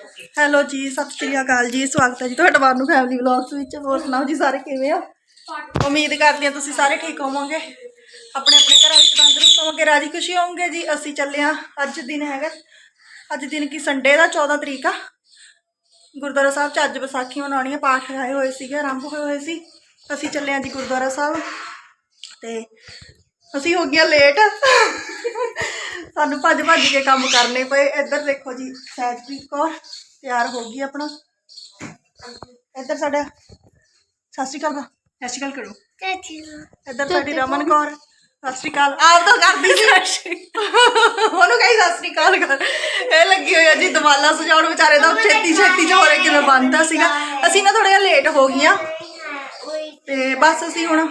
Hello ਜੀ, ਸਤਿ ਸ਼੍ਰੀ ਅਕਾਲ ਜੀ, ਸਵਾਗਤ ਹੈ ਜੀ ਤੁਹਾਡਾ ਵਾਰ ਨੂੰ ਫੈਮਿਲੀ ਵਲੌਗਸ ਵਿੱਚ। ਹੋਰ ਸੁਣਾਓ ਜੀ ਸਾਰੇ ਕਿਵੇਂ ਆ ਉਮੀਦ ਕਰਦੀ ਹਾਂ ਤੁਸੀਂ ਸਾਰੇ ਠੀਕ ਹੋਵੋਗੇ। ਆਪਣੇ ਆਪਣੇ ਘਰਾਂ ਵਿੱਚ ਤੰਦਰੁਸਤ ਹੋਵੋਗੇ, ਰਾਜੀ ਖੁਸ਼ੀ ਹੋਵੋਗੇ ਜੀ। ਅਸੀਂ ਚੱਲੇ ਆ ਅੱਜ ਦਿਨ ਹੈਗਾ, ਅੱਜ ਦਿਨ ਕੀ ਸੰਡੇ ਦਾ 14 ਤਰੀਕ ਆ। ਗੁਰਦੁਆਰਾ ਸਾਹਿਬ ਚ ਅੱਜ ਵਿਸਾਖੀ ਮਨਾਉਣੀ ਆ, ਪਾਠ ਆਏ ਹੋਏ ਸੀਗੇ, ਆਰੰਭ ਹੋਏ ਹੋਏ ਸੀ। ਅਸੀਂ ਚੱਲੇ ਆ ਜੀ ਗੁਰਦੁਆਰਾ ਸਾਹਿਬ। ਤੇ ਅਸੀਂ ਹੋ ਗਿਆ ਲੇਟ ਸਾਨੂੰ ਭੱਜ ਭੱਜ ਕੇ ਕੰਮ ਕਰਨੇ ਪਏ। ਇੱਧਰ ਦੇਖੋ ਜੀ ਸਹਿਜਪ੍ਰੀਤ ਕੌਰ ਤਿਆਰ ਹੋ ਗਈ ਆਪਣਾ। ਇੱਧਰ ਸਾਡਾ ਸਤਿ ਸ਼੍ਰੀ ਅਕਾਲ ਬਾ ਸਤਿ ਸ਼੍ਰੀ ਅਕਾਲ ਕਰੋ। ਇੱਧਰ ਸਾਡੀ ਰਮਨ ਕੌਰ ਸਤਿ ਸ਼੍ਰੀ ਅਕਾਲ। ਆਪ ਤਾਂ ਕਰਦੀ ਸੀ। ਉਹਨੂੰ ਕਹੀ ਸਤਿ ਸ਼੍ਰੀ ਅਕਾਲ ਕਰ। ਇਹ ਲੱਗੀ ਹੋਈ ਆ ਜੀ ਦਵਾਲਾ ਸਜਾਉਣ। ਵਿਚਾਰੇ ਦਾ ਛੇਤੀ ਛੇਤੀ ਚ ਹੋ ਰਿਹਾ ਕਿਵੇਂ ਬੰਦਾ ਸੀਗਾ। ਅਸੀਂ ਨਾ ਥੋੜਾ ਜਿਹਾ ਲੇਟ ਹੋ ਗਈਆਂ। ਤੇ ਬਸ ਅਸੀਂ ਹੁਣ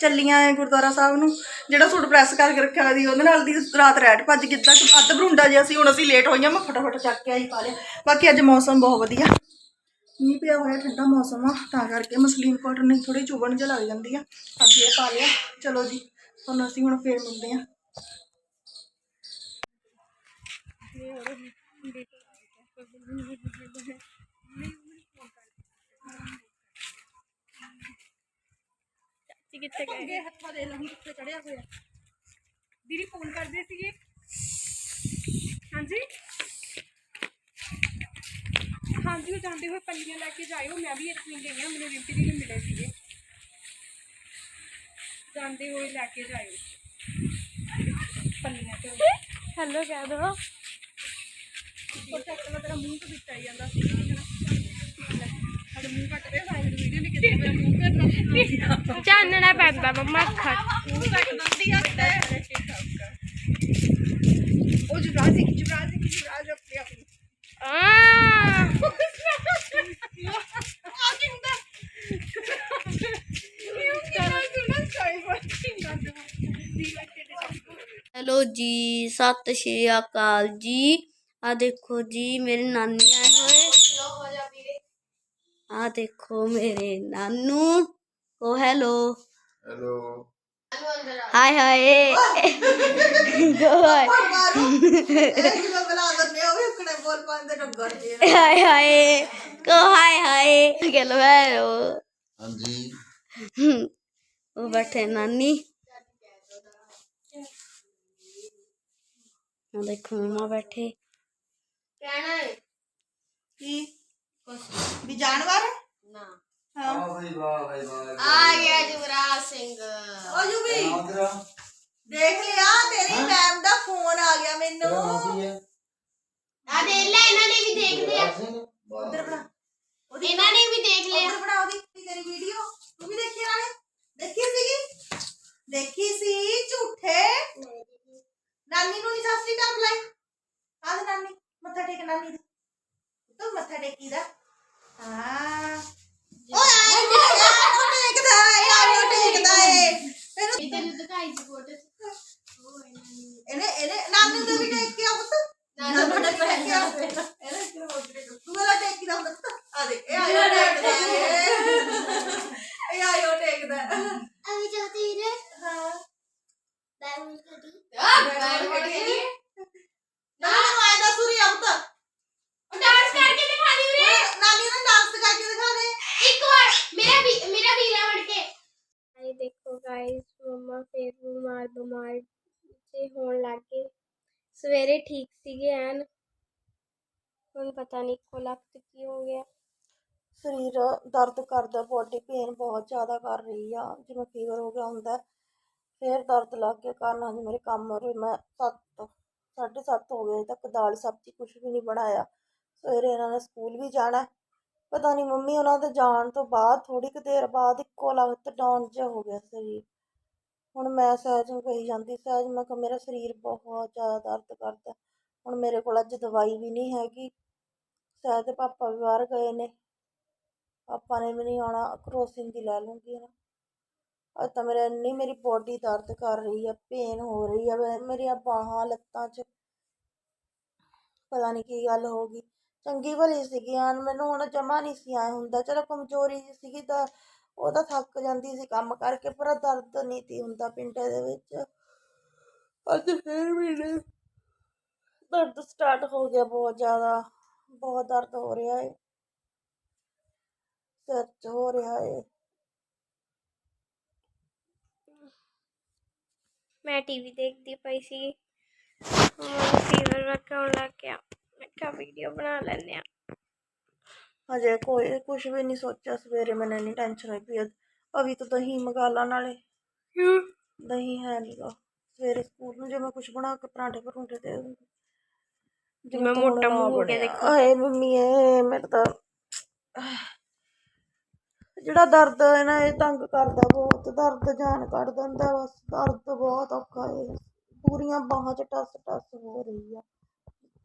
ਚੱਲੀਆਂ ਆਂ ਗੁਰਦੁਆਰਾ ਸਾਹਿਬ ਨੂੰ, ਜਿਹੜਾ ਸੂਟ ਪ੍ਰੈਸ ਕਰਕੇ ਰੱਖਿਆ ਸੀ, ਉਹਦੇ ਨਾਲ ਦੀ ਰਾਤ ਰੈਟ ਭੱਜ ਕਿੱਦਾਂ ਅੱਧ ਬਰੁੰਡਾ ਜਿਹਾ ਸੀ, ਹੁਣ ਅਸੀਂ ਲੇਟ ਹੋਈਆਂ, ਮੈਂ ਫਟਾਫਟ ਚੱਕ ਕੇ ਆਈ ਪਾ ਲਿਆ। ਬਾਕੀ ਅੱਜ ਮੌਸਮ ਬਹੁਤ ਵਧੀਆ। ਮੀਂਹ ਪਿਆ ਹੋਇਆ, ਠੰਡਾ ਮੌਸਮ ਆ, ਤਾਂ ਕਰਕੇ ਮਸਲੀਨ ਕਾਟਨ ਨੇ ਥੋੜੀ ਚੁਭਣ ਜਿਹਾ ਲੱਗ ਜਾਂਦੀ ਆ। ਅੱਜ ਇਹ ਪਾ ਲਿਆ। ਚਲੋ ਜੀ ਤੁਹਾਨੂੰ ਅਸੀਂ ਹੁਣ ਫੇਰ ਮਿਲਦੇ ਆ ਚਾਚੀ ਕਿੱਥੇ ਗਏ ਅੱਗੇ ਹੱਥਾਂ ਦੇ ਲੰਗ ਕਿੱਥੇ ਚੜਿਆ ਹੋਇਆ। ਦੀਦੀ ਫੋਨ ਕਰਦੇ ਸੀਗੇ। ਹਾਂਜੀ? ਹਾਂਜੀ ਉਹ ਜਾਂਦੇ ਹੋਏ ਪੱਲੀਆਂ ਲੈ ਕੇ ਜਾਇਓ। ਮੈਂ ਵੀ ਇੱਕ ਮਿੰਟ ਗਈ ਹਾਂ ਮੈਨੂੰ ਰਿੰਪੀ ਦੀ ਵੀ ਮਿਲੇ ਸੀਗੇ। ਜਾਂਦੇ ਹੋਏ ਲੈ ਕੇ ਜਾਇਓ। ਪੱਲੀਆਂ ਤੇ ਹੈਲੋ ਕਹਿ ਦੋ। ਉਹ ਚੱਕ ਲਾ ਤੇਰਾ ਮੂੰਹ ਤੋਂ ਵਿੱਚ ਆਈ ਜਾਂਦਾ ਸੀ ਚਾਨਣਾ ਪੈਂਦਾ ਮੰਮਾ ਅੱਖਾਂ ਮੂੰਹ ਕੱਟ ਦਿੰਦੀ ਆ ਤੇ ਉਹ ਜੁਰਾਜ ਸੀ ਜੁਰਾਜ ਸੀ ਜੁਰਾਜ ਆਪਣੇ ਆਪ ਨੂੰ ਆ ਕੀ ਹੁੰਦਾ ਕਿਉਂ ਕਿ ਨਾ ਜੁਰਾਜ ਕੋਈ ਬਾਤ ਨਹੀਂ ਹੈਲੋ ਜੀ ਸਤਿ ਸ਼੍ਰੀ ਅਕਾਲ ਜੀ ਆ ਦੇਖੋ ਮੇਰੇ ਨਾਨੀ। ਓ ਹੈਲੋ। ਹੈਲੋ। Hi hi. ਉਹ ਹਾਏ ਹਾਏ। ਕੋ ਹਾਏ ਹਾਏ। ਚਲੋ ਹੈਲੋ। ਹਾਂਜੀ। ਉਹ ਬੈਠੇ ਨਾਨੀ। ਆ ਦੇਖੋ ਮਮਾ ਬੈਠੇ। ਕੀ ਵੀ ਜਾਨਵਰ ਨਾ ਹਾਂ ਆ ਬਈ ਵਾਹ ਬਈ ਵਾਹ ਆ ਗਿਆ ਜੁਵਰਾਜ ਸਿੰਘ ਉਹ ਜੂ ਵੀ ਆਂਦਰਾ ਦੇਖ ਲਿਆ ਤੇਰੀ ਮੈਮ ਦਾ ਫੋਨ ਆ ਗਿਆ ਮੈਨੂੰ ਕੀ ਹੈ ਆ ਦੇਖ ਲੈ ਇਹਨਾਂ ਨੇ ਵੀ ਦੇਖ ਲਿਆ ਉਧਰ ਬਣਾ ਉਹਦੀ ਇਹਨਾਂ ਨੇ ਵੀ ਦੇਖ ਲਿਆ ਉਧਰ ਬਣਾ ਉਹਦੀ ਤੇਰੀ ਵੀਡੀਓ ਤੂੰ ਵੀ ਦੇਖੀ ਨਾਲੇ ਦੇਖੀ ਸੀਗੀ ਦੇਖੀ ਸੀ ਝੂਠੇ ਨਾਨੀ ਨੂੰ ਨਹੀਂ ਸਾਸਰੀ ਕਰ ਬੁਲਾਈ ਆਹ ਨਾਨੀ ਮੱਥਾ ਟੇਕ ਨਾਨੀ ਦੇ ਤੂੰ ਮੱਥਾ ਟੇਕੀ ਦਾ ਹਾਂ ਓਏ ਆਏ ਉਹ ਟੇਕਦਾ ਏ ਆਏ ਉਹ ਟੇਕਦਾ ਏ ਤੈਨੂੰ ਤੈਨੂੰ ਦਿਖਾਈ ਸੀ ਫੋਟੋ ਇਹਨੇ ਇਹਨੇ ਨਾਨੀ ਦੇ ਵੀ ਟੇਕ ਕੇ ਆ ਪੁੱਤ ਨਾਨੀ ਦੇ ਟੇਕ ਕੇ ਆ ਇਹਨੇ ਕਿਹੜਾ ਬੋਲ ਤੂੰ ਮੇਰਾ ਟੇਕ ਦਾ ਹੁੰਦਾ ਆ ਦੇ ਇਹ ਆਇਓ ਟੇਕਦਾ ਏ। ਇਹ ਆਇਓ ਟੇਕਦਾ ਅਭੀ ਚਾਹਤੀ ਰੇ ਹਾਂ ਬੈਠ ਕਰੀ ਨਾਨੀ ਨੂੰ ਆਇਆ ਦਾ ਸੂਰੀ ਆ ਪੁੱਤ ਡਾਂਸ ਕਰਕੇ ਦਿਖਾ ਦੀ ਉਰੇ ਨਾਨੀ ਨੇ ਡਾਂਸ ਕਰਕੇ ਦਿਖਾ ਦੇ ਇੱਕ ਵਾਰ ਮੇਰਾ ਵੀ ਮੇਰਾ ਵੀਰਾ ਬਣ ਕੇ ਆਈ ਦੇਖੋ ਗਾਇਸ ਫੇਰ ਬਿਮਾਰ ਬਿਮਾਰ ਜੇ ਹੋਣ ਲੱਗ ਗਏ। ਸਵੇਰੇ ਠੀਕ ਸੀਗੇ ਐਨ। ਹੁਣ ਪਤਾ ਨਹੀਂ ਕੋ ਲੱਕ ਕੀ ਹੋ ਗਿਆ। ਸਰੀਰ ਦਰਦ ਕਰਦਾ ਬੋਡੀ ਪੇਨ ਬਹੁਤ ਜ਼ਿਆਦਾ ਕਰ ਰਹੀ ਆ। ਜਿਵੇਂ ਫੀਵਰ ਹੋ ਗਿਆ ਹੁੰਦਾ, ਫੇਰ ਦਰਦ ਲੱਗ ਗਿਆ ਕਾਰਨ ਅੱਜ ਮੇਰੇ ਕੰਮ ਰਹੇ। ਮੈਂ ਸੱਤ, ਸਾਢੇ ਸੱਤ ਹੋ ਗਏ ਤੱਕ, ਦਾਲ ਸਬਜ਼ੀ ਕੁਝ ਵੀ ਨਹੀਂ ਬਣਾਇਆ। ਸਵੇਰੇ ਇਹਨਾਂ ਨੇ ਸਕੂਲ ਵੀ ਜਾਣਾ। ਪਤਾ ਨਹੀਂ ਮੰਮੀ ਉਹਨਾਂ ਦੇ ਜਾਣ ਤੋਂ ਬਾਅਦ ਥੋੜੀ ਕੁ ਦੇਰ ਬਾਅਦ ਇੱਕੋ ਲਗਤ ਡਾਊਨ ਜਿਹਾ ਹੋ ਗਿਆ ਸਰੀਰ। ਹੁਣ ਮੈਂ ਸਹਿਜ ਨੂੰ ਕਹੀ ਜਾਂਦੀ, ਸਹਿਜ ਮੈਂ ਕਿਹਾ ਮੇਰਾ ਸਰੀਰ ਬਹੁਤ ਜ਼ਿਆਦਾ ਦਰਦ ਕਰਦਾ। ਹੁਣ ਮੇਰੇ ਕੋਲ ਅੱਜ ਦਵਾਈ ਵੀ ਨਹੀਂ ਹੈਗੀ। ਸਹਿਜ ਦੇ ਪਾਪਾ ਵੀ ਬਾਹਰ ਗਏ ਨੇ। ਪਾਪਾ ਨੇ ਵੀ ਨਹੀਂ ਆਉਣਾ, ਕਰੋਸਿਨ ਦੀ ਲੈ ਲੂੰਗੀ ਨਾ ਅੱਜ ਤਾਂ ਮੇਰਾ ਇੰਨੀ ਮੇਰੀ ਬੋਡੀ ਦਰਦ ਕਰ ਰਹੀ ਆ ਪੇਨ ਹੋ ਰਹੀ ਆ ਮੇਰੀਆਂ ਬਾਹਾਂ, ਲੱਤਾਂ 'ਚ ਪਤਾ ਨਹੀਂ ਕੀ ਗੱਲ ਹੋ ਗਈ। ਚੰਗੀ ਭਲੀ ਸੀਗੀ ਆਨ ਮੈਨੂੰ ਹੁਣ ਜਮਾ ਨਹੀਂ ਸੀ ਆਇਆ ਹੁੰਦਾ। ਚਲੋ ਕਮਜ਼ੋਰੀ ਸੀਗੀ ਤਾਂ ਉਹ ਤਾਂ ਥੱਕ ਜਾਂਦੀ ਸੀ ਕੰਮ ਕਰਕੇ, ਪਰ ਦਰਦ ਨਹੀਂ ਤੀ ਹੁੰਦਾ ਪਿੰਡੇ ਦੇ ਵਿੱਚ। ਅੱਜ ਫੇਰ ਮੇਰੇ ਦਰਦ ਸਟਾਰਟ ਹੋ ਗਿਆ ਬਹੁਤ ਜ਼ਿਆਦਾ, ਬਹੁਤ ਦਰਦ ਹੋ ਰਿਹਾ ਹੈ ਸਿਰ 'ਚ ਹੋ ਰਿਹਾ ਹੈ ਮੈਂ ਟੀਵੀ ਦੇਖਦੀ ਪਈ ਸੀ। ਮੈਨੂੰ ਫੀਵਰ ਵਰਕਾਉਣ ਲੱਗ ਗਿਆ। ਮੈਂ ਕਿਹਾ ਵੀਡੀਓ ਬਣਾ ਲੈਂਦੇ ਆ ਹਜੇ ਕੋਈ ਕੁਝ ਵੀ ਨਹੀਂ ਸੋਚਿਆ ਸਵੇਰੇ ਮੈਨੂੰ ਇੰਨੀ ਟੈਨਸ਼ਨ ਹੋਈ ਪਈ ਅਭੀ ਤਾਂ ਦਹੀਂ ਮੰਗਾ ਲਾ ਨਾਲੇ। ਦਹੀਂ ਹੈ ਨਹੀਂਗਾ ਸਵੇਰੇ ਸਕੂਲ ਨੂੰ ਜੇ ਮੈਂ ਕੁਝ ਬਣਾ ਕੇ ਪਰਾਂਠੇ ਪਰੂੰਠੇ ਦੇ ਜਿਵੇਂ ਮੈਂ ਮੋਟਾ ਮੂੰਹ ਹੋ ਗਿਆ। ਦੇਖੋ। ਹਾਏ ਮੰਮੀ ਏ ਮੇਰੇ ਤਾਂ ਜਿਹੜਾ ਦਰਦ ਹੈ ਨਾ ਇਹ ਤੰਗ ਕਰਦਾ ਬਹੁਤ। ਦਰਦ ਜਾਨ ਕੱਢ ਦਿੰਦਾ ਬਸ। ਦਰਦ ਬਹੁਤ ਔਖਾ ਹੈ। ਪੂਰੀਆਂ ਬਾਹਾਂ 'ਚ ਟਸ ਟਸ ਹੋ ਰਹੀ ਆ।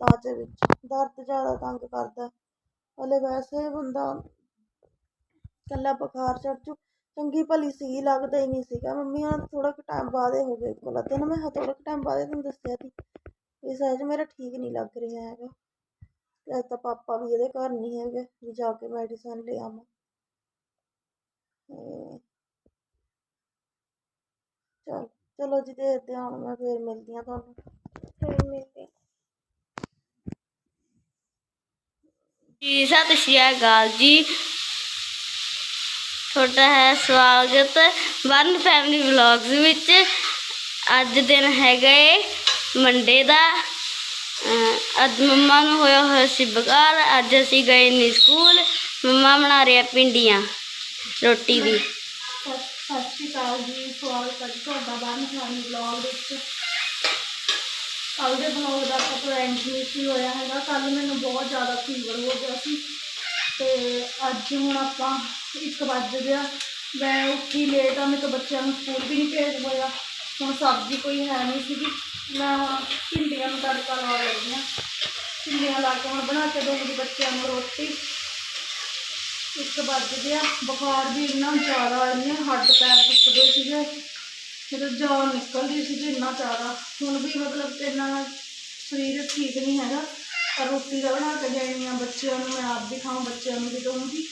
ਤਾਂ ਦੇ ਵਿੱਚ। ਦਰਦ ਜ਼ਿਆਦਾ ਤੰਗ ਕਰਦਾ। ਹਲੇ ਵੈਸੇ ਬੰਦਾ ਕੱਲਾ ਬੁਖਾਰ ਚੜ ਜੂ, ਚੰਗੀ ਭਲੀ ਸੀ, ਲੱਗਦਾ ਹੀ ਨਹੀਂ ਸੀਗਾ। ਮੰਮੀ ਆ ਥੋੜਾ ਕੁ ਟਾਈਮ ਬਾਅਦ ਹੀ ਹੋ ਗਏ ਕੋਲ ਤੇ ਨਾ ਮੈਂ ਥੋੜਾ ਕੁ ਟਾਈਮ ਬਾਅਦ ਹੀ ਤੁਹਾਨੂੰ ਦੱਸਿਆ ਸੀ ਇਹ ਸਹਿਜ ਮੇਰਾ ਠੀਕ ਨਹੀਂ ਲੱਗ ਰਿਹਾ ਹੈਗਾ। ਤੇ ਅੱਜ ਤਾਂ ਪਾਪਾ ਵੀ ਇਹਦੇ ਘਰ ਨਹੀਂ ਹੈਗੇ, ਵੀ ਜਾ ਕੇ ਮੈਡੀਸਨ ਲੈ ਆਵਾਂ। ਤੇ ਚਲ, ਚਲੋ ਜੀ, ਦੇਖਦੇ ਹਾਂ ਹੁਣ ਮੈਂ, ਫੇਰ ਮਿਲਦੀ ਹਾਂ ਤੁਹਾਨੂੰ। ਫਿਰ ਮਿਲਦੇ ਜੀ ਸਤਿ ਸ਼੍ਰੀ ਅਕਾਲ ਜੀ। ਤੁਹਾਡਾ ਹੈ ਸਵਾਗਤ ਵਨ ਫੈਮਿਲੀ ਵਲੌਗਸ ਵਿੱਚ। ਅੱਜ ਦਿਨ ਹੈਗਾ ਏ ਮੰਡੇ ਦਾ। ਅੱਜ ਮੰਮਾ ਨੂੰ ਹੋਇਆ ਹੋਇਆ ਸੀ ਬੁਖਾਰ, ਅੱਜ ਅਸੀਂ ਗਏ ਨਹੀਂ ਸਕੂਲ। ਮੰਮਾ ਬਣਾ ਰਿਹਾ ਪਿੰਡੀਆਂ ਰੋਟੀ ਦੀ ਸਤਿ ਸ਼੍ਰੀ ਅਕਾਲ ਜੀ, ਸਵਾਗਤ ਹੈ ਤੁਹਾਡਾ ਬਾਰਨ ਫੈਮਿਲੀ ਬਲੌਗ ਵਿੱਚ। ਕੱਲ ਦੇ ਬਲੌਗ ਦਾ ਤਾਂ ਕੋਈ ਐਂਡ ਨਹੀਂ ਸੀ ਹੋਇਆ ਹੈਗਾ। ਕੱਲ ਮੈਨੂੰ ਬਹੁਤ ਜ਼ਿਆਦਾ ਫੀਵਰ ਹੋ ਗਿਆ ਸੀ ਤੇ ਅੱਜ ਹੁਣ ਆਪਾਂ 1 ਵੱਜ ਗਿਆ। ਮੈਂ ਉੱਠੀ ਲੇਟ ਆ ਮੇਰੇ ਤੋਂ ਬੱਚਿਆਂ ਨੂੰ ਸਕੂਲ ਵੀ ਨਹੀਂ ਭੇਜ ਹੋਇਆ ਹੁਣ ਸਬਜ਼ੀ ਕੋਈ ਹੈ ਨਹੀਂ ਸੀਗੀ। ਮੈਂ ਭਿੰਡੀਆਂ ਨੂੰ ਤੜਕਾ ਲਾ ਰਹੀ ਹਾਂ ਭਿੰਡੀਆਂ ਲਾ ਕੇ ਹੁਣ ਬਣਾ ਕੇ ਦਊਂਗੀ ਬੱਚਿਆਂ ਨੂੰ ਰੋਟੀ। ਇੱਕ ਵੱਜ ਗਿਆ। ਬੁਖਾਰ ਵੀ ਇੰਨਾ ਜ਼ਿਆਦਾ ਇੰਨੇ ਹੱਡ ਪੈਰ ਦੁਖਦੇ ਸੀਗੇ। ਮੇਰੇ ਜਾਨ ਨਿਕਲਦੀ ਸੀ ਇੰਨਾ ਜ਼ਿਆਦਾ। ਹੁਣ ਵੀ ਮਤਲਬ ਇੰਨਾ ਸਰੀਰ ਠੀਕ ਨਹੀਂ ਹੈਗਾ। ਪਰ ਰੋਟੀ ਦਾ ਬਣਾ ਕੇ ਦੇਣੀ ਆ ਬੱਚਿਆਂ ਨੂੰ, ਮੈਂ ਆਪ ਵੀ ਖਾਵਾਂ ਬੱਚਿਆਂ ਨੂੰ ਵੀ ਦਊਂਗੀ।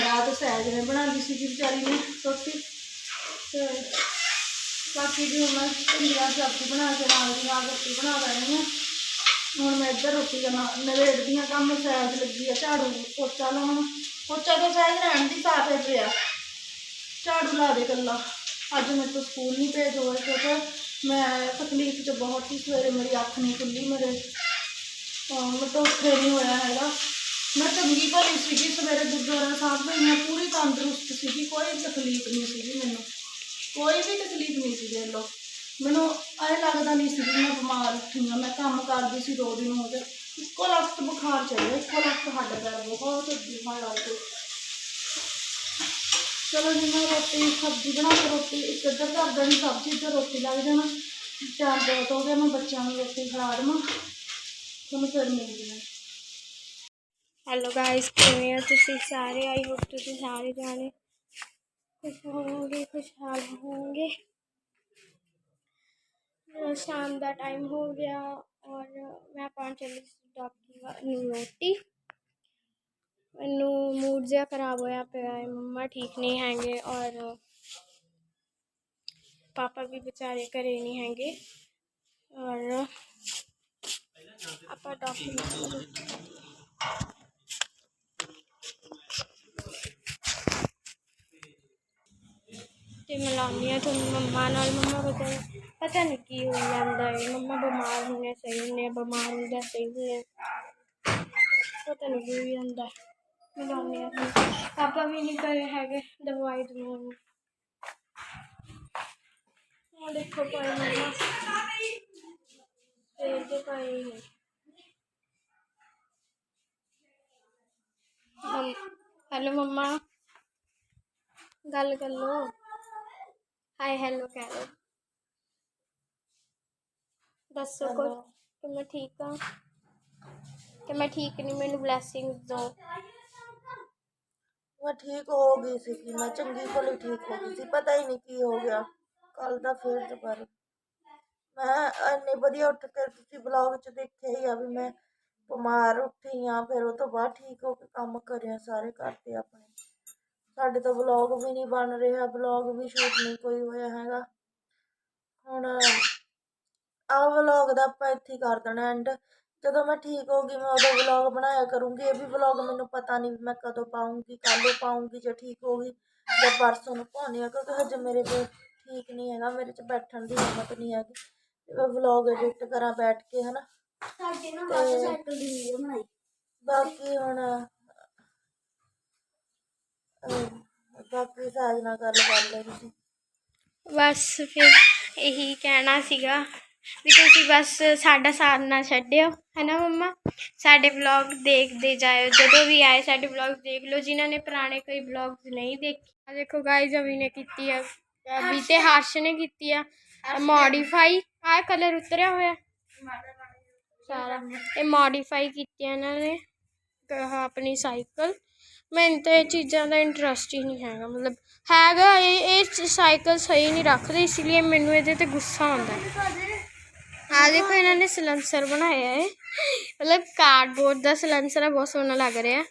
ਰਾਤ ਸਹਿਜ ਨੇ ਬਣਾਈ ਸੀ ਵਿਚਾਰੀ ਨੇ ਰੋਟੀ। ਤੇ ਬਾਕੀ ਵੀ ਹੁਣ ਮੈਂ ਸਬਜ਼ੀ ਬਣਾ ਕੇ ਨਾਲ ਦੀ ਨਾਲ ਰੋਟੀ ਬਣਾ ਲੈਣੀ ਆ। ਹੁਣ ਮੈਂ ਇੱਧਰ ਰੋਟੀ ਦਾ ਨਵੇੜਦੀ ਕੰਮ ਸਹਿਜ ਲੱਗੀ ਆ, ਝਾੜੂ ਪੋਚਾ ਲਾਉਣ ਪੋਚਾ ਤਾਂ ਸਹਿਜ ਰਹਿਣ ਦੀ ਸਾਫ਼ ਪਿਆ ਝਾੜੂ ਲਾ ਦੇ ਕੱਲਾ ਅੱਜ ਮੇਰੇ ਤੋਂ ਸਕੂਲ ਨਹੀਂ ਭੇਜ ਹੋਇਆ ਕਿਉਂਕਿ ਮੈਂ ਤਕਲੀਫ 'ਚ ਬਹੁਤ ਸੀ, ਸਵੇਰੇ ਮੇਰੀ ਅੱਖ ਨਹੀਂ ਖੁੱਲੀ ਮੇਰੇ। ਤਾਂ ਮੈਂ ਤਾਂ ਉੱਠੇ ਨਹੀਂ ਹੋਇਆ ਹੈਗਾ। ਮੈਂ ਚੰਗੀ ਭਲੀ ਸੀਗੀ, ਸਵੇਰੇ ਗੁਰਦੁਆਰਾ ਸਾਹਿਬ ਗਈ ਹਾਂ ਪੂਰੀ ਤੰਦਰੁਸਤ ਸੀਗੀ, ਕੋਈ ਤਕਲੀਫ ਨਹੀਂ ਸੀਗੀ ਮੈਨੂੰ। ਕੋਈ ਵੀ ਤਕਲੀਫ ਨਹੀਂ ਸੀ ਦੇਖ ਮੈਨੂੰ ਐ ਲੱਗਦਾ ਨਹੀਂ ਸੀ ਵੀ ਮੈਂ ਬਿਮਾਰ ਉੱਠੀ ਹਾਂ। ਮੈਂ ਕੰਮ ਕਰਦੀ ਸੀ ਦੋ ਦਿਨ ਹੋ ਗਏ। ਇੱਕੋ ਲੱਖ ਬੁਖਾਰ ਚੜਿਆ ਇੱਕੋ ਲੱਖ ਹੱਡ ਪੈਰ ਬਹੁਤ ਦੁਖਣ ਲੱਗ ਗਏ ਚਲੋ ਜੀ, ਮੈਂ ਰੋਟੀ, ਸਬਜ਼ੀ ਬਣਾ ਕੇ ਰੋਟੀ, ਇੱਕ ਇੱਧਰ ਕਰ ਦੇਣੀ ਸਬਜ਼ੀ ਇੱਧਰ ਰੋਟੀ ਲੱਗ ਜਾਣਾ। ਚਾਰ ਬਹੁਤ ਹੋ ਗਿਆ ਮੈਂ ਬੱਚਿਆਂ ਨੂੰ ਰੋਟੀ ਖਿਲਾ ਦੇਵਾਂ। ਤੁਹਾਨੂੰ ਫਿਰ ਮਿਲਦੀ ਹਾਂ। ਹੈਲੋ ਗਾਇਸ ਕਿਵੇਂ ਹੋ ਤੁਸੀਂ ਸਾਰੇ? ਆਈ ਹੋਪ ਤੁਸੀਂ ਸਾਰੇ ਜਾਣੇ ਖੁਸ਼ ਹੋਵੋਗੇ, ਖੁਸ਼ਹਾਲ ਹੋਵੋਗੇ। ਅਹ ਸ਼ਾਮ ਦਾ ਟਾਈਮ ਹੋ ਗਿਆ ਔਰ ਮੈਂ ਪਾਉਣ ਚੱਲੀ ਸੀ ਡਾਕਟਰ ਨੂੰ ਰੋਟੀ। ਮੈਨੂੰ ਮੂਡ ਜਿਹਾ ਖਰਾਬ ਹੋਇਆ ਪਿਆ ਹੈ ਮੰਮਾ ਠੀਕ ਨਹੀਂ ਹੈਗੇ ਔਰ ਪਾਪਾ ਵੀ ਵਿਚਾਰੇ ਘਰੇ ਨਹੀਂ ਹੈਗੇ ਔਰ ਆਪਾਂ ਡਾਕਟਰ ਨੂੰ ਤੇ ਮਿਲਾਉਂਦੀ ਹਾਂ ਤੁਹਾਨੂੰ ਮੰਮਾ ਨਾਲ। ਮੰਮਾ ਪਤਾ ਪਤਾ ਨਹੀਂ ਕੀ ਹੋ ਜਾਂਦਾ ਹੈ। ਮੰਮਾ ਬਿਮਾਰ ਹੁੰਦੇ ਸਹੀ ਹੁੰਦੇ ਆ, ਬਿਮਾਰ ਹੁੰਦੇ ਸਹੀ ਹੁੰਦੇ ਪਤਾ ਨਹੀਂ ਕੀ ਹੁੰਦਾ। ਮਿਲਾਉਂਦੀ ਤੁਹਾਨੂੰ। ਪਾਪਾ ਵੀ ਨਹੀਂ ਕਰੇ ਹੈਗੇ ਦਵਾਈ ਦਵਾਉਣ ਨੂੰ ਉਹ ਦੇਖੋ ਭਾਈ ਮੰਮਾ। ਤੇ ਦੇ ਭਾਈ ਨੇ। ਹੈਲੋ ਮੰਮਾ। ਗੱਲ ਕਰ ਲੋ ਹਾਈ ਹੈਲੋ ਕਹਿ ਲੋ ਦੱਸੋ ਕੁਝ ਕਿ ਮੈਂ ਠੀਕ ਹਾਂ ਕਿ ਮੈਂ ਠੀਕ ਨਹੀਂ ਮੈਨੂੰ ਬਲੇਸਿੰਗਸ ਦਿਓ ਮੈਂ ਠੀਕ ਹੋ ਗਈ ਸੀ ਕਿ ਮੈਂ ਚੰਗੀ ਭਲੀ ਠੀਕ ਹੋ ਗਈ ਸੀ ਪਤਾ ਹੀ ਨਹੀਂ ਕੀ ਹੋ ਗਿਆ ਕੱਲ ਦਾ ਫੇਰ ਦੁਬਾਰਾ ਮੈਂ ਇੰਨੇ ਵਧੀਆ ਉੱਠ ਕੇ ਤੁਸੀਂ ਬਲੌਗ 'ਚ ਦੇਖਿਆ ਹੀ ਆ ਵੀ ਮੈਂ ਬਿਮਾਰ ਉੱਠੀ ਆ ਫਿਰ ਉਹ ਤੋਂ ਬਾਅਦ ਠੀਕ ਹੋ ਕੇ ਕੰਮ ਕਰਿਆ ਸਾਰੇ ਕਰਦੇ ਆਪਣੇ ਸਾਡੇ ਤੋਂ ਬਲੌਗ ਵੀ ਨਹੀਂ ਬਣ ਰਿਹਾ ਬਲੌਗ ਵੀ ਸ਼ੂਟ ਨਹੀਂ ਕੋਈ ਹੋਇਆ ਹੈਗਾ ਹੁਣ ਆਹ ਵਲੌਗ ਦਾ ਆਪਾਂ ਇੱਥੇ ਹੀ ਕਰ ਦੇਣਾ ਐਂਡ ਜਦੋਂ ਮੈਂ ਠੀਕ ਹੋ ਗਈ ਮੈਂ ਉਦੋਂ ਵਲੌਗ ਬਣਾਇਆ ਕਰੂੰਗੀ। ਇਹ ਵੀ ਵਲੌਗ ਮੈਨੂੰ ਪਤਾ ਨਹੀਂ ਮੈਂ ਕਦੋਂ ਪਾਉਂਗੀ ਕੱਲ੍ਹ ਨੂੰ ਪਾਉਂਗੀ ਜੇ ਠੀਕ ਹੋ ਗਈ ਜਾਂ ਪਰਸੋਂ ਨੂੰ ਪਾਉਣੀ ਆ ਕਿਉਂਕਿ ਹਜੇ ਮੇਰੇ ਤੇ ਠੀਕ ਨਹੀਂ ਹੈਗਾ ਮੇਰੇ 'ਚ ਬੈਠਣ ਦੀ ਹਿੰਮਤ ਨਹੀਂ ਹੈਗੀ। ਤੇ ਮੈਂ ਵਲੌਗ ਐਡਿਟ ਕਰਾਂ ਬੈਠ ਕੇ ਹਨਾ? ਸਾਡੇ ਨਾ ਮੋਟਰਸਾਈਕਲ ਦੀ ਵੀਡੀਓ ਬਣਾਈ। ਬਾਕੀ ਹੁਣ ਅਹ, ਬਾਕੀ ਸਾਜ ਨਾਲ ਗੱਲ ਕਰ ਲੈ ਤੁਸੀਂ। ਬਸ ਫਿਰ ਇਹੀ ਕਹਿਣਾ ਸੀਗਾ। ਵੀ ਤੁਸੀਂ ਬਸ ਸਾਡਾ ਸਾਥ ਨਾ ਛੱਡਿਓ, ਹੈਨਾ ਮੰਮਾ? ਸਾਡੇ ਵਲੌਗ ਦੇਖਦੇ ਜਾਇਓ, ਜਦੋਂ ਵੀ ਆਏ ਸਾਡੇ ਵਲੌਗ ਦੇਖ ਲਓ, ਜਿਨ੍ਹਾਂ ਨੇ ਪੁਰਾਣੇ ਕੋਈ ਵਲੌਗਸ ਨਹੀਂ ਦੇਖੇ। ਆ ਦੇਖੋ ਗਾਇਜ਼ ਅਭੀ ਨੇ ਕੀਤੀ ਆ, ਅਭੀ ਤੇ ਹਰਸ਼ ਨੇ ਕੀਤੀ ਆ ਮੋਡੀਫਾਈ ਆਹ ਕਲਰ ਉਤਰਿਆ ਹੋਇਆ। ਸਾਰਾ, ਇਹ ਮੋਡੀਫਾਈ ਕੀਤੀ ਇਹਨਾਂ ਨੇ, ਆਹ ਆਪਣੀ ਸਾਈਕਲ ਮੈਨੂੰ ਤਾਂ ਇਹ ਚੀਜ਼ਾਂ ਦਾ ਇੰਟਰਸਟ ਹੀ ਨਹੀਂ ਹੈਗਾ, ਮਤਲਬ ਹੈਗਾ ਇਹ ਇਹ ਸਾਈਕਲ ਸਹੀ ਨਹੀਂ ਰੱਖਦੇ, ਇਸ ਲਈ ਮੈਨੂੰ ਇਹਦੇ ਤੇ ਗੁੱਸਾ ਆਉਂਦਾ। ਹੈ ਆ ਦੇਖੋ ਇਹਨਾਂ ਨੇ ਸਲੈਂਸਰ ਬਣਾਇਆ ਹੈ ਮਤਲਬ ਕਾਰਡਬੋਰਡ ਦਾ ਸਲੈਂਸਰ ਆ ਬਹੁਤ ਸੋਹਣਾ ਲੱਗ ਰਿਹਾ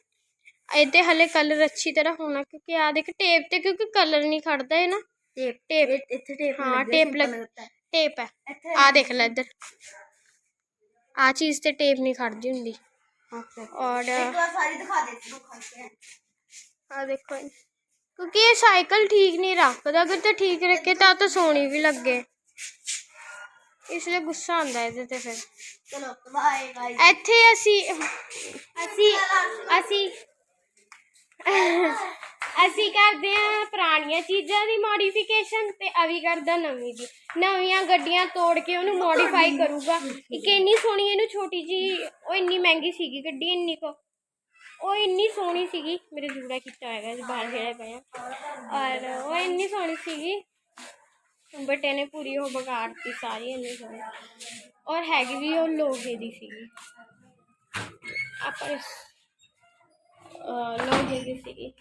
ਇਹ ਤੇ ਹਲੇ ਕਲਰ ਅੱਛੀ ਤਰ੍ਹਾਂ ਹੋਣਾ ਕਿਉਂਕਿ ਆ ਦੇਖ ਟੇਪ ਤੇ ਕਿਉਂਕਿ ਕਲਰ ਨਹੀਂ ਖੜਦਾ ਹੈ ਨਾ ਟੇਪ ਟੇਪ ਇੱਥੇ ਟੇਪ ਹਾਂ ਟੇਪ ਲੱਗ ਟੇਪ ਹੈ ਆ ਦੇਖ ਲੈ ਇੱਧਰ ਆ ਚੀਜ਼ ਤੇ ਟੇਪ ਨਹੀਂ ਖੜਦੀ ਹੁੰਦੀ ਔਰ ਸਾਰੀ ਦਿਖਾ ਦੇ ਤੂੰ ਖਾ ਕੇ ਆ ਦੇਖੋ। ਕਿਉਂਕਿ ਇਹ ਸਾਈਕਲ ਠੀਕ ਨਹੀਂ ਰੱਖਦਾ ਅਗਰ ਤੇ ਠੀਕ ਰੱਖੇ ਤਾਂ ਤਾਂ ਸੋਹਣੀ ਵੀ ਲੱਗੇ ਇਸ ਲਈ ਗੁੱਸਾ ਆਉਂਦਾ ਇਹਦੇ ਤੇ ਫਿਰ। ਚਲੋ ਬਾਏ ਬਾਏ ਇੱਥੇ ਅਸੀਂ ਅਸੀਂ ਅਸੀਂ ਅਸੀਂ ਕਰਦੇ ਆ ਪੁਰਾਣੀਆਂ ਚੀਜ਼ਾਂ ਦੀ ਮੋਡੀਫਿਕੇਸ਼ਨ ਤੇ ਅਵੀ ਕਰਦਾ ਨਵੀਂ ਦੀ। ਨਵੀਆਂ ਗੱਡੀਆਂ ਤੋੜ ਕੇ ਉਹਨੂੰ ਮੋਡੀਫਾਈ ਕਰੂਗਾ। ਇੱਕ ਇੰਨੀ ਸੋਹਣੀ ਇਹਨੂੰ ਛੋਟੀ ਜੀ ਉਹ ਇੰਨੀ ਮਹਿੰਗੀ ਸੀਗੀ ਗੱਡੀ ਇੰਨੀ ਕੋ ਉਹ ਇੰਨੀ ਸੋਹਣੀ ਸੀਗੀ। ਮੇਰੇ ਜੂੜਾ ਕੀਤਾ ਹੋਏਗਾ ਇਸ ਬਾਹਰ ਜਿਹੜੇ ਪਏ ਆ ਔਰ ਉਹ ਇੰਨੀ ਸੋਹਣੀ ਸੀਗੀ ਬਟ ਇਹਨੇ ਪੂਰੀ ਉਹ ਵਿਗਾੜਤੀ ਸਾਰੀ ਇੰਨੀ ਸੋਹਣੀ ਔਰ ਹੈਗੀ ਵੀ ਉਹ ਲੋਹੇ ਦੀ ਸੀਗੀ ਆਪਾਂ ਇਸ ਅਹ ਲੋਹੇ ਦੀ ਸੀਗੀ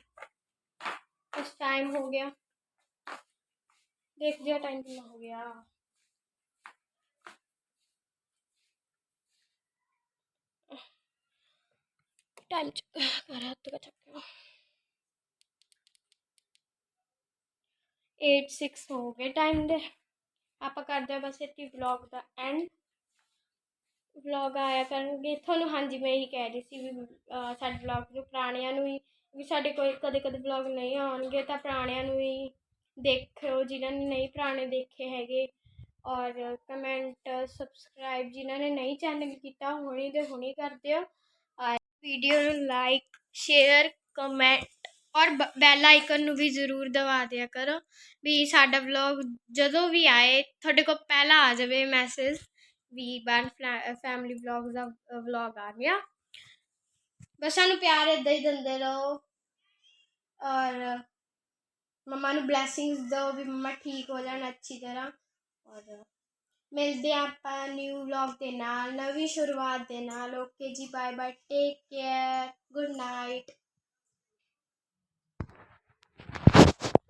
ਇਸ ਟਾਈਮ ਹੋ ਗਿਆ ਦੇਖ ਜਿਆ ਟਾਈਮ ਕਿੰਨਾ ਹੋ ਗਿਆ ਟਾਈਮ ਕਰ 8:06 ਹੋ ਗਏ। ਟਾਈਮ ਦੇ ਆਪਾਂ ਕਰਦੇ ਹਾਂ ਬਸ ਇੱਥੇ ਵਲੌਗ ਦਾ ਐਂਡ ਵਲੌਗ ਆਇਆ ਕਰਨਗੇ। ਤੁਹਾਨੂੰ ਹਾਂਜੀ, ਮੈਂ ਇਹੀ ਕਹਿ ਰਹੀ ਸੀ ਵੀ ਸਾਡੇ ਵਲੌਗ ਨੂੰ ਪੁਰਾਣਿਆਂ ਨੂੰ ਹੀ, ਵੀ ਸਾਡੇ ਕੋਲ ਕਦੇ ਕਦੇ ਵਲੌਗ ਨਹੀਂ ਆਉਣਗੇ ਤਾਂ ਪੁਰਾਣਿਆਂ ਨੂੰ ਹੀ ਦੇਖਿਓ, ਜਿਨ੍ਹਾਂ ਨੇ ਨਹੀਂ ਪੁਰਾਣੇ ਦੇਖੇ ਹੈਗੇ। ਔਰ ਕਮੈਂਟ ਸਬਸਕ੍ਰਾਈਬ ਜਿਨ੍ਹਾਂ ਨੇ ਨਹੀਂ ਚੈਨਲ ਕੀਤਾ, ਹੁਣੀ ਦੇ ਹੁਣੀ ਕਰ ਦਿਓ। ਵੀਡੀਓ ਨੂੰ ਲਾਈਕ ਸ਼ੇਅਰ ਕਮੈਂਟ ਔਰ ਬੈਲ ਆਈਕਨ ਨੂੰ ਵੀ ਜ਼ਰੂਰ ਦਬਾ ਦਿਆ ਕਰੋ ਵੀ ਸਾਡਾ ਵਲੌਗ ਜਦੋਂ ਵੀ ਆਏ, ਤੁਹਾਡੇ ਕੋਲ ਪਹਿਲਾਂ ਆ ਜਾਵੇ ਮੈਸੇਜ ਵੀ ਬਨ ਫੈਮਿਲੀ ਵਲੌਗ ਦਾ ਵਲੌਗ ਆ ਗਿਆ। ਬਸ ਸਾਨੂੰ ਪਿਆਰ ਇਦਾਂ ਹੀ ਦਿੰਦੇ ਰਹੋ। ਔਰ ਮਮਾ ਨੂੰ ਬਲੇਸਿੰਗਸ ਦਿਓ ਵੀ ਮਮਾ ਠੀਕ ਹੋ ਜਾਣ ਅੱਛੀ ਤਰ੍ਹਾਂ। ਔਰ ਮਿਲਦੇ ਹਾਂ ਆਪਾਂ ਨਿਊ ਵਲੌਗ ਦੇ ਨਾਲ, ਨਵੀਂ ਸ਼ੁਰੂਆਤ ਦੇ ਨਾਲ। Okay ji bye bye take care good night